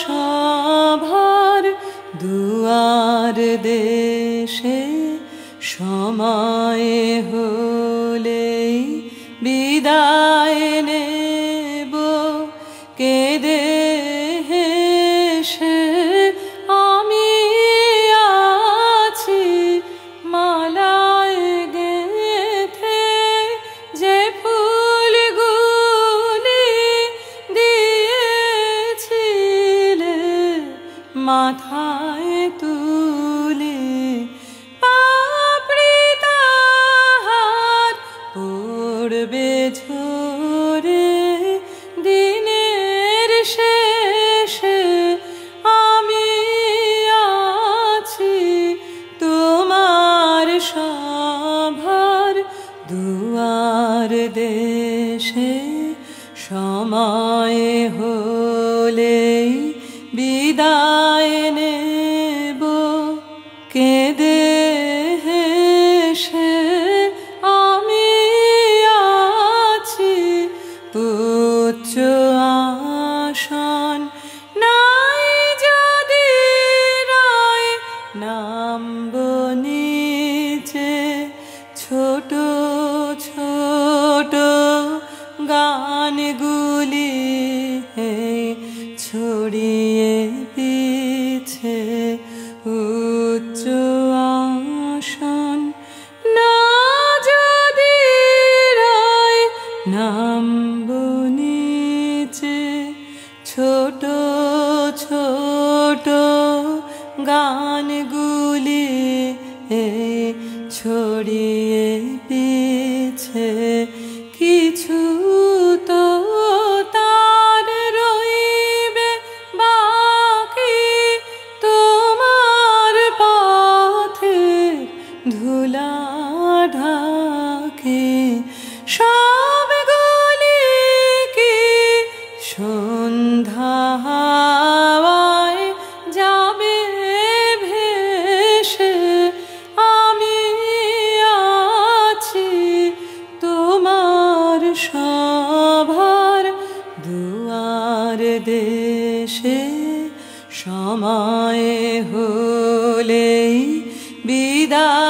সভার দুয়ার দেশে সময় হলেই বিদায় নেব। কেঁদে মাথায় তুলে পাপড়ি তাহার পড়বে ঝরে দিনের শেষে আমি আছি তোমার সভার দুয়ার দেশে সময় হলেই কেঁদে হেসে, আমি আছি উচ্চ আসন। নাই যদি রায় নামব নিচে, ছোট ছোট গানগুলি ছড়িয়ে গানগুলি ছড়িয়ে পিছে কিছু তো তার রইবে বাকি তোমার পথে ধুলা ঢাকে। সব দেশে সময় হলেই বিদায়